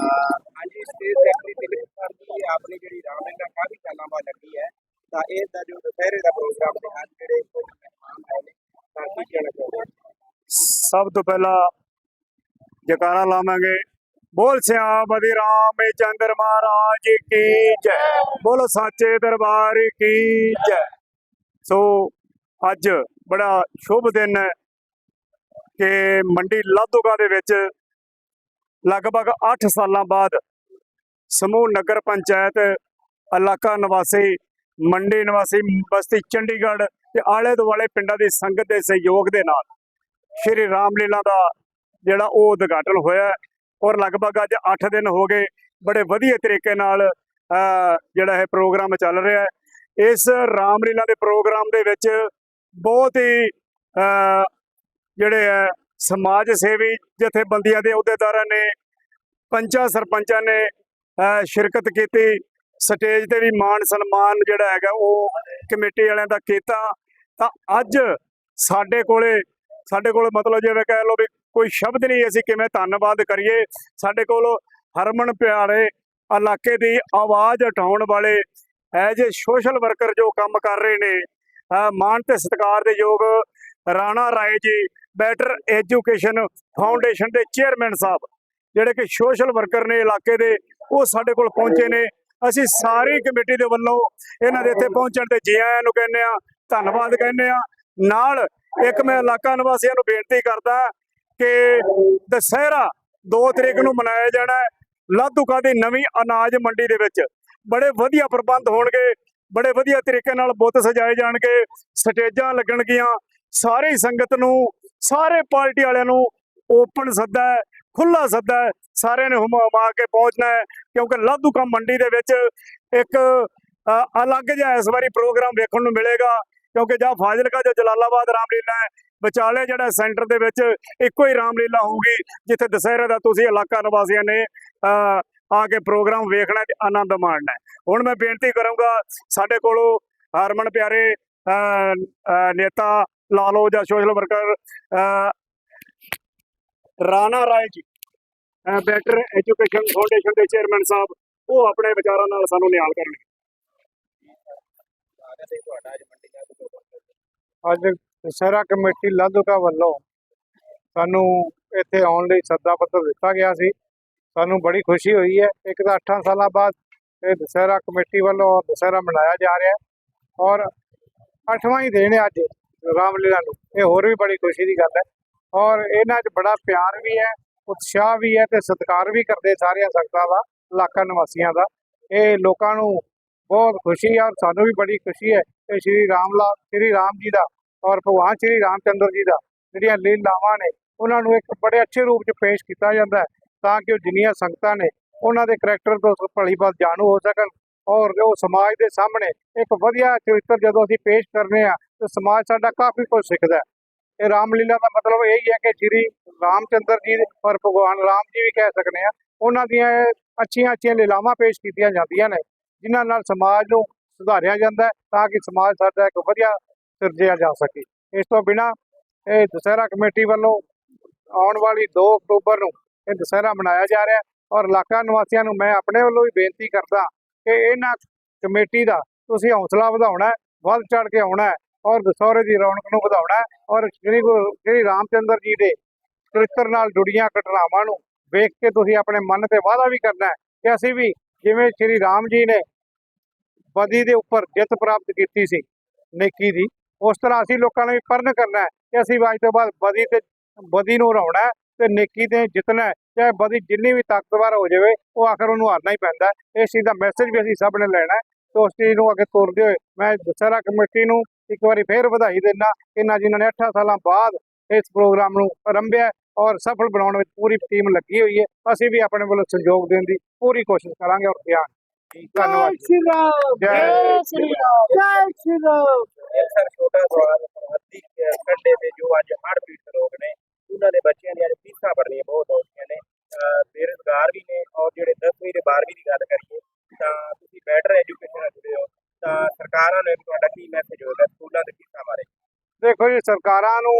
ਹਾਂਜੀ, stage secretary Dilip sir ਜੀ ਆਪਣੀ ਜਿਹੜੀ ਰਾਮਲੀਲਾ ਕਾਫੀ ਸਾਲਾਂ ਬਾਅਦ ਲੱਗੀ ਹੈ। ਤਾਂ ਇਹ ਦਾ ਜੋ ਦੁਪਹਿਰੇ ਦਾ ਪ੍ਰੋਗਰਾਮ ਦੇ ਹਨ ਜਿਹੜੇ ਮਹਿਮਾਨ ਆਏ ਨੇ, ਤਾਂ ਕੀ ਕਹਿਣਾ ਚਾਹੁੰਦੇ ਸਭ ਤੋਂ ਪਹਿਲਾਂ ਜਕਾਰਾ ਲਾਵਾਂਗੇ। ਬੋਲ ਸਿਆਮਦੀ ਰਾਮ ਚੰਦਰ ਮਹਾਰਾਜ ਕੀ ਜੈ। ਬੋਲ ਸਾਚੇ ਦਰਬਾਰ ਕੀ ਜੈ। ਸੋ ਅੱਜ ਬੜਾ ਸ਼ੁਭ ਦਿਨ ਹੈ ਕਿ ਮੰਡੀ ਲਾਧੂਗਾ ਦੇ ਵਿੱਚ ਲਗਭਗ 8 ਸਾਲਾਂ ਬਾਅਦ ਸਮੂਹ ਨਗਰ ਪੰਚਾਇਤ, ਇਲਾਕਾ ਨਿਵਾਸੀ, ਮੰਡੀ ਨਿਵਾਸੀ, ਬਸਤੀ ਚੰਡੀਗੜ੍ਹ ਤੇ ਆਲੇ ਦੁਆਲੇ ਪਿੰਡਾਂ ਦੀ ਸੰਗਤ ਦੇ ਸਹਿਯੋਗ ਦੇ ਨਾਲ ਸ਼੍ਰੀ ਰਾਮਲੀਲਾ ਦਾ ਜਿਹੜਾ ਉਹ ਉਦਘਾਟਨ ਹੋਇਆ ਔਰ ਲਗਭਗ ਅੱਜ 8 ਦਿਨ ਹੋ ਗਏ ਬੜੇ ਵਧੀਆ ਤਰੀਕੇ ਨਾਲ ਜਿਹੜਾ ਇਹ ਪ੍ਰੋਗਰਾਮ ਚੱਲ ਰਿਹਾ ਹੈ। ਇਸ ਰਾਮਲੀਲਾ ਦੇ ਪ੍ਰੋਗਰਾਮ ਦੇ ਵਿੱਚ ਬਹੁਤ ਹੀ ਜਿਹੜੇ ਹੈ ਸਮਾਜ ਸੇਵੀ ਜਥੇਬੰਦੀਆਂ ਦੇ ਅਹੁਦੇਦਾਰਾਂ ਨੇ ਪੰਚਾਂ ਸਰਪੰਚਾਂ ਨੇ ਸ਼ਿਰਕਤ ਕੀਤੀ। ਸਟੇਜ ਤੇ ਵੀ ਮਾਣ ਸਨਮਾਨ ਜਿਹੜਾ ਹੈਗਾ ਉਹ ਕਮੇਟੀ ਵਾਲਿਆਂ ਦਾ ਕੀਤਾ। ਤਾਂ ਅੱਜ ਸਾਡੇ ਕੋਲੇ, ਸਾਡੇ ਕੋਲ ਮਤਲਬ ਜਿਵੇਂ ਕਹਿ ਲਓ ਵੀ ਕੋਈ ਸ਼ਬਦ ਨਹੀਂ, ਅਸੀਂ ਕਿਵੇਂ ਧੰਨਵਾਦ ਕਰੀਏ? ਸਾਡੇ ਕੋਲ ਹਰਮਨ ਪਿਆਰੇ ਇਲਾਕੇ ਦੀ ਆਵਾਜ਼ ਉਠਾਉਣ ਵਾਲੇ ਐਜ ਏ ਸੋਸ਼ਲ ਵਰਕਰ ਜੋ ਕੰਮ ਕਰ ਰਹੇ ਨੇ ਮਾਣ ਤੇ ਸਤਿਕਾਰ ਦੇ ਯੋਗ Rana Rai ji better education foundation ਦੇ ਚੇਅਰਮੈਨ ਸਾਹਿਬ, ਜਿਹੜੇ ਕਿ ਸੋਸ਼ਲ ਵਰਕਰ ਨੇ ਇਲਾਕੇ ਦੇ, ਉਹ ਸਾਡੇ ਕੋਲ ਪਹੁੰਚੇ ਨੇ। ਅਸੀਂ ਸਾਰੀ ਕਮੇਟੀ ਦੇ ਵੱਲੋਂ ਇਹਨਾਂ ਦੇ ਇੱਥੇ ਪਹੁੰਚਣ ਤੇ ਜੀ ਆਇਆਂ ਨੂੰ ਕਹਿੰਦੇ ਆ ਧੰਨਵਾਦ ਕਹਿੰਦੇ ਆ ਨਾਲ ਇੱਕ ਮੈਂ ਇਲਾਕਾ ਨਿਵਾਸੀਆਂ ਨੂੰ ਬੇਨਤੀ ਕਰਦਾ ਕਿ ਦੁਸਹਿਰਾ 2 ਤਰੀਕ ਨੂੰ ਮਨਾਇਆ ਜਾਣਾ ਹੈ। ਲਾਧੂਕਾ ਦੀ ਨਵੀਂ ਅਨਾਜ ਮੰਡੀ ਦੇ ਵਿੱਚ ਬੜੇ ਵਧੀਆ ਪ੍ਰਬੰਧ ਹੋਣਗੇ, ਬੜੇ ਵਧੀਆ ਤਰੀਕੇ ਨਾਲ ਬੁੱਤ ਸਜਾਏ ਜਾਣਗੇ, ਸਟੇਜਾਂ ਲੱਗਣਗੀਆਂ ਸਾਰੀ ਸੰਗਤ ਨੂੰ, ਸਾਰੇ ਪਾਰਟੀ ਵਾਲਿਆਂ ਨੂੰ ਓਪਨ ਸੱਦਾ ਹੈ ਖੁੱਲਾ ਸੱਦਾ ਹੈ, ਸਾਰਿਆਂ ਨੇ ਹੁਮਾ ਹੁਮਾ ਕੇ ਪਹੁੰਚਣਾ ਹੈ, ਕਿਉਂਕਿ ਕੰਮ ਮੰਡੀ ਦੇ ਵਿੱਚ ਇੱਕ ਅਲੱਗ ਜਿਹਾ ਇਸ ਵਾਰੀ ਪ੍ਰੋਗਰਾਮ ਵੇਖਣ ਨੂੰ ਮਿਲੇਗਾ, ਕਿਉਂਕਿ ਜਾਂ ਫਾਜ਼ਿਲਕਾ, ਜਾਂ ਜਲਾਲਾਬਾਦ ਰਾਮਲੀਲਾ ਹੈ, ਵਿਚਾਲੇ ਜਿਹੜਾ ਸੈਂਟਰ ਦੇ ਵਿੱਚ ਇੱਕੋ ਹੀ ਰਾਮਲੀਲਾ ਹੋਊਗੀ, ਜਿੱਥੇ ਦੁਸਹਿਰੇ ਦਾ ਤੁਸੀਂ ਇਲਾਕਾ ਨਿਵਾਸੀਆਂ ਨੇ ਆ ਕੇ ਪ੍ਰੋਗਰਾਮ ਵੇਖਣਾ ਤੇ ਆਨੰਦ ਮਾਣਨਾ ਹੁਣ ਮੈਂ ਬੇਨਤੀ ਕਰੂੰਗਾ, ਸਾਡੇ ਕੋਲੋਂ ਹਰਮਨ ਪਿਆਰੇ ਨੇਤਾ ਲਾ ਲਓ ਜਾਂ social worker Rana Rai ji better education foundation ਦੇ ਚੇਅਰਮੈਨ ਸਾਹਿਬ, ਉਹ ਆਪਣੇ ਵਿਚਾਰਾਂ ਨਾਲ ਸਾਨੂੰ ਨਿਹਾਲ ਕਰਨਗੇ। ਅੱਜ ਮੰਡੀ ਦੁਸਹਿਰਾ ਕਮੇਟੀ ਲਾਧੂਕਾ ਵੱਲੋਂ ਸਾਨੂੰ ਇੱਥੇ ਆਉਣ ਲਈ ਸੱਦਾ ਪੱਤਰ ਦਿੱਤਾ ਗਿਆ ਸੀ। ਸਾਨੂੰ ਬੜੀ ਖੁਸ਼ੀ ਹੋਈ ਹੈ। ਇੱਕ ਤਾਂ 8 ਸਾਲਾਂ ਬਾਅਦ ਇਹ ਦੁਸਹਿਰਾ ਕਮੇਟੀ ਵੱਲੋਂ ਦੁਸਹਿਰਾ ਮਨਾਇਆ ਜਾ ਰਿਹਾ ਹੈ। ਔਰ ਅੱਠਵਾਂ ਹੀ ਦਿਨ ਹੈ ਅੱਜ। ਰਾਮਲੀਲਾ ਨੂੰ। ਇਹ ਹੋਰ ਵੀ ਬੜੀ ਖੁਸ਼ੀ ਦੀ ਗੱਲ ਹੈ। ਔਰ ਇਹਨਾਂ 'ਚ ਬੜਾ ਪਿਆਰ ਵੀ ਹੈ, ਉਤਸ਼ਾਹ ਵੀ ਹੈ ਤੇ ਸਤਿਕਾਰ ਵੀ ਕਰਦੇ ਸਾਰੀਆਂ ਸੰਗਤਾਂ ਦਾ, ਇਲਾਕਾ ਨਿਵਾਸੀਆਂ ਦਾ। ਇਹ ਲੋਕਾਂ ਨੂੰ ਬਹੁਤ ਖੁਸ਼ੀ ਹੈ ਔਰ ਸਾਨੂੰ ਵੀ ਬੜੀ ਖੁਸ਼ੀ ਹੈ। ਕਿ ਸ਼੍ਰੀ ਰਾਮਲਾ ਸ਼੍ਰੀ ਰਾਮ ਜੀ ਦਾ ਔਰ ਭਗਵਾਨ ਸ਼੍ਰੀ ਰਾਮਚੰਦਰ ਜੀ ਦਾ ਜਿਹੜੀਆਂ ਲੀਲਾਵਾਂ ਨੇ, ਉਹਨਾਂ ਨੂੰ ਇੱਕ ਬੜੇ ਅੱਛੇ ਰੂਪ 'ਚ ਪੇਸ਼ ਕੀਤਾ ਜਾਂਦਾ ਹੈ ਤਾਂ ਕਿ ਉਹ ਜਿੰਨੀਆਂ ਸੰਗਤਾਂ ਨੇ, ਉਹਨਾਂ ਦੇ ਕਰੈਕਟਰ ਤੋਂ ਭਲੀ ਬਾਤ ਜਾਣੂ ਹੋ ਸਕਣ। ਔਰ ਉਹ ਸਮਾਜ ਦੇ ਸਾਹਮਣੇ ਇੱਕ ਵਧੀਆ ਚਰਿੱਤਰ ਜਦੋਂ ਅਸੀਂ ਪੇਸ਼ ਕਰਨੇ ਆ, ਤੇ ਸਮਾਜ ਸਾਡਾ ਕਾਫੀ ਕੁਝ ਸਿੱਖਦਾ ਹੈ। ਇਹ ਰਾਮਲੀਲਾ ਦਾ ਮਤਲਬ ਇਹ ਹੀ ਹੈ ਕਿ ਸ਼੍ਰੀ ਰਾਮਚੰਦਰ ਜੀ ਔਰ ਭਗਵਾਨ ਰਾਮ ਜੀ ਵੀ ਕਹਿ ਸਕਨੇ ਆ, ਉਹਨਾਂ ਦੀਆਂ ਅੱਛੀਆਂ ਅੱਛੀਆਂ ਲੀਲਾਵਾਂ ਪੇਸ਼ ਕੀਤੀਆਂ ਜਾਂਦੀਆਂ ਨੇ, ਜਿਨ੍ਹਾਂ ਨਾਲ ਸਮਾਜ ਨੂੰ ਸੁਧਾਰਿਆ ਜਾਂਦਾ ਤਾਂ ਕਿ ਸਮਾਜ ਸਾਡਾ ਇੱਕ ਵਧੀਆ ਸਿਰਜਿਆ ਜਾ ਸਕੇ। ਇਸ ਤੋਂ ਬਿਨਾ ਇਹ ਦੁਸਹਿਰਾ ਕਮੇਟੀ ਵੱਲੋਂ ਆਉਣ ਵਾਲੀ 2 ਅਕਤੂਬਰ ਨੂੰ ਇਹ ਦੁਸਹਿਰਾ ਮਨਾਇਆ ਜਾ ਰਿਹਾ ਔਰ ਇਲਾਕਾ ਨਿਵਾਸੀਆਂ ਨੂੰ ਮੈਂ ਆਪਣੇ ਵੱਲੋਂ ਵੀ ਬੇਨਤੀ ਕਰਦਾ ਕਿ ਇਹਨਾਂ ਕਮੇਟੀ ਦਾ ਤੁਸੀਂ ਹੌਸਲਾ ਵਧਾਉਣਾ ਵੱਧ ਚੜ ਕੇ ਆਉਣਾ ਔਰ ਦੁਸਹਿਰੇ ਦੀ ਰੌਣਕ ਨੂੰ ਵਧਾਉਣਾ ਔਰ ਸ਼੍ਰੀ ਗੁਰੂ ਸ਼੍ਰੀ ਰਾਮਚੰਦਰ ਜੀ ਦੇ ਚਰਿੱਤਰ ਨਾਲ ਜੁੜੀਆਂ ਘਟਨਾਵਾਂ ਨੂੰ ਵੇਖ ਕੇ ਤੁਸੀਂ ਆਪਣੇ ਮਨ ਤੇ ਵਾਅਦਾ ਵੀ ਕਰਨਾ ਕਿ ਅਸੀਂ ਵੀ ਜਿਵੇਂ ਸ਼੍ਰੀ ਰਾਮ ਜੀ ਨੇ ਬਦੀ ਦੇ ਉੱਪਰ ਜਿੱਤ ਪ੍ਰਾਪਤ ਕੀਤੀ ਸੀ ਨੇਕੀ ਦੀ, ਉਸ ਤਰ੍ਹਾਂ ਅਸੀਂ ਲੋਕਾਂ ਨੇ ਵੀ ਪਰਨ ਕਰਨਾ ਕਿ ਅਸੀਂ ਅੱਜ ਤੋਂ ਬਾਅਦ ਬਦੀ ਤੇ, ਬਦੀ ਨੂੰ ਹਰਾਉਣਾ ਤੇ ਨੇਕੀ ਤੇ ਜਿੱਤਣਾ ਚਾਹੇ ਬਦੀ ਜਿੰਨੀ ਵੀ ਤਾਕਤਵਰ ਹੋ ਜਾਵੇ ਉਹ ਆਖਰ ਉਹਨੂੰ ਹਾਰਨਾ ਹੀ ਪੈਂਦਾ ਇਸ ਚੀਜ਼ ਦਾ ਮੈਸੇਜ ਵੀ ਅਸੀਂ ਸਭ ਨੇ ਲੈਣਾ ਤੇ ਉਸ ਚੀਜ਼ ਨੂੰ ਅੱਗੇ ਤੋਰਦੇ ਹੋਏ ਮੈਂ ਦਸਹਰਾ ਕਮੇਟੀ ਨੂੰ ਇੱਕ ਵਾਰੀ ਫੇਰ ਵਧਾਈ ਦੇਣਾ ਇਹਨਾਂ ਜਿਨ੍ਹਾਂ ਨੇ 8 ਸਾਲਾਂ ਬਾਅਦ ਇਸ ਪ੍ਰੋਗਰਾਮ ਨੂੰ ਆਰੰਭਿਆ ਔਰ ਸਫਲ ਬਣਾਉਣ ਵਿੱਚ ਪੂਰੀ ਟੀਮ ਲੱਗੀ ਹੋਈ ਹੈ। ਅਸੀਂ ਵੀ ਆਪਣੇ ਵੱਲੋਂ ਸਹਿਯੋਗ ਦੇਣ ਦੀ ਪੂਰੀ ਕੋਸ਼ਿਸ਼ ਕਰਾਂਗੇ ਔਰ ਧਿਆਨ ਧੰਨਵਾਦ ਉਹਨਾਂ ਦੇ ਬੱਚਿਆਂ ਦੀਆਂ ਫੀਸਾਂ ਭਰਨੀਆਂ ਬਹੁਤ ਔਖੀਆਂ ਨੇ। ਬੇਰੁਜ਼ਗਾਰ ਵੀ ਨੇ ਔਰ ਜਿਹੜੇ 10ਵੀਂ ਤੇ 12ਵੀਂ ਦੀ ਗੱਲ ਕਰੀਏ, ਤਾਂ ਤੁਸੀਂ ਬੈਟਰ ਐਜੂਕੇਸ਼ਨ ਨਾਲ ਜੁੜੇ ਹੋ, ਤਾਂ ਸਰਕਾਰਾਂ ਨੂੰ ਤੁਹਾਡਾ ਕੀ ਮੈਸੇਜ ਹੋਵੇਗਾ ਸਕੂਲਾਂ ਦੇ ਫੀਸਾਂ ਬਾਰੇ? ਦੇਖੋ ਜੀ, ਸਰਕਾਰਾਂ ਨੂੰ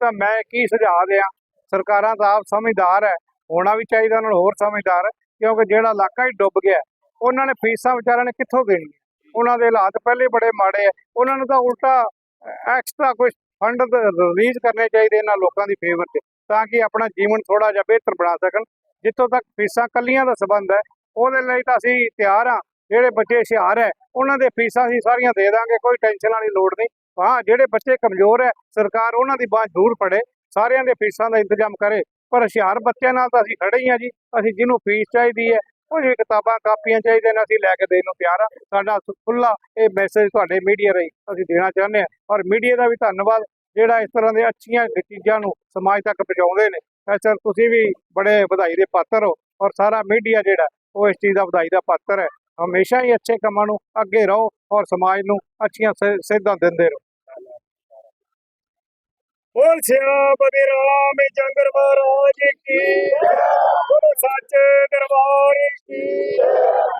ਤਾਂ ਮੈਂ ਕੀ ਸੁਝਾਅ ਦਿਆਂ? ਸਰਕਾਰਾਂ ਤਾਂ ਆਪ ਸਮਝਦਾਰ ਹੈ, ਹੋਣਾ ਵੀ ਚਾਹੀਦਾ ਉਹਨਾਂ ਨੂੰ, ਹੋਰ ਸਮਝਦਾਰ ਕਿਉਂਕਿ ਜਿਹੜਾ ਇਲਾਕਾ ਹੀ ਡੁੱਬ ਗਿਆ, ਉਹਨਾਂ ਨੇ ਫੀਸਾਂ ਵਿਚਾਰਿਆਂ ਨੇ ਕਿੱਥੋਂ ਦੇਣੀ ਉਹਨਾਂ ਦੇ ਹਾਲਾਤ ਪਹਿਲੇ ਬੜੇ ਮਾੜੇ ਆ, ਉਹਨਾਂ ਨੂੰ ਤਾਂ ਉਲਟਾ ਐਕਸਟਰਾ ਕੁਝ ਫੰਡ ਰਿਲੀਜ਼ ਕਰਨੇ ਚਾਹੀਦੇ ਇਹਨਾਂ ਲੋਕਾਂ ਦੀ ਫੇਵਰ 'ਚ ਤਾਂ ਕਿ ਆਪਣਾ ਜੀਵਨ ਥੋੜਾ ਜਿਹਾ ਬਿਹਤਰ ਬਣਾ ਸਕਣ, ਜਿੱਥੋਂ ਤੱਕ ਫੀਸਾਂ ਕੱਲੀਆਂ ਦਾ ਸਬੰਧ ਹੈ, ਉਹਦੇ ਲਈ ਤਾਂ ਅਸੀਂ ਤਿਆਰ ਆ ਜਿਹੜੇ ਬੱਚੇ ਹੁਸ਼ਿਆਰ ਹੈ, ਉਹਨਾਂ ਦੇ ਫੀਸਾਂ ਅਸੀਂ ਸਾਰੀਆਂ ਦੇ ਦਾਂਗੇ, ਕੋਈ ਟੈਨਸ਼ਨ ਵਾਲੀ ਲੋੜ ਨਹੀਂ, ਹਾਂ, ਜਿਹੜੇ ਬੱਚੇ ਕਮਜ਼ੋਰ ਹੈ, ਸਰਕਾਰ ਉਹਨਾਂ ਦੀ ਬਾਂਹ ਜ਼ਰੂਰ ਫੜੇ, ਸਾਰਿਆਂ ਦੇ ਫੀਸਾਂ ਦਾ ਇੰਤਜ਼ਾਮ ਕਰੇ, ਪਰ ਹੁਸ਼ਿਆਰ ਬੱਚਿਆਂ ਨਾਲ ਤਾਂ ਅਸੀਂ ਖੜੇ ਹੀ ਆ ਜੀ, ਅਸੀਂ ਜਿਹਨੂੰ ਫੀਸ ਚਾਹੀਦੀ ਹੈ ਕੁਝ ਵੀ ਕਿਤਾਬਾਂ, ਕਾਪੀਆਂ ਚਾਹੀਦੀਆਂ ਨੇ, ਅਸੀਂ ਲੈ ਕੇ ਦੇਣ ਨੂੰ ਤਿਆਰ ਆ। ਸਾਡਾ ਖੁੱਲਾ ਇਹ ਮੈਸੇਜ ਤੁਹਾਡੇ ਮੀਡੀਆ ਰਾਹੀਂ ਅਸੀਂ ਦੇਣਾ ਚਾਹੁੰਦੇ ਹਾਂ ਔਰ ਮੀਡੀਆ ਦਾ ਵੀ ਧੰਨਵਾਦ, ਜਿਹੜਾ ਇਸ ਤਰ੍ਹਾਂ ਦੇ ਅੱਛੀਆਂ ਚੀਜ਼ਾਂ ਨੂੰ ਸਮਾਜ ਤੱਕ ਪਹੁੰਚਾਉਂਦੇ ਨੇ। ਐਸਾ ਤੁਸੀਂ ਵੀ ਬੜੇ ਵਧਾਈ ਦੇ ਪਾਤਰ ਹੋ ਔਰ ਸਾਰਾ ਮੀਡੀਆ ਜਿਹੜਾ, ਉਹ ਇਸ ਚੀਜ਼ ਦਾ ਵਧਾਈ ਦਾ ਪਾਤਰ ਹੈ। ਹਮੇਸ਼ਾ ਹੀ ਅੱਛੇ ਕੰਮਾਂ ਨੂੰ ਅੱਗੇ ਰਹੋ ਔਰ ਸਮਾਜ ਨੂੰ ਅੱਛੀਆਂ ਸੇਧਾਂ ਦਿੰਦੇ ਰਹੋ। ਬੋਲ ਸਿਆਪਤੀ ਰਾਮ ਚੰਦਰ ਮਹਾਰਾਜ ਕੀ ਜੈ। ਬੋਲੋ Yeah.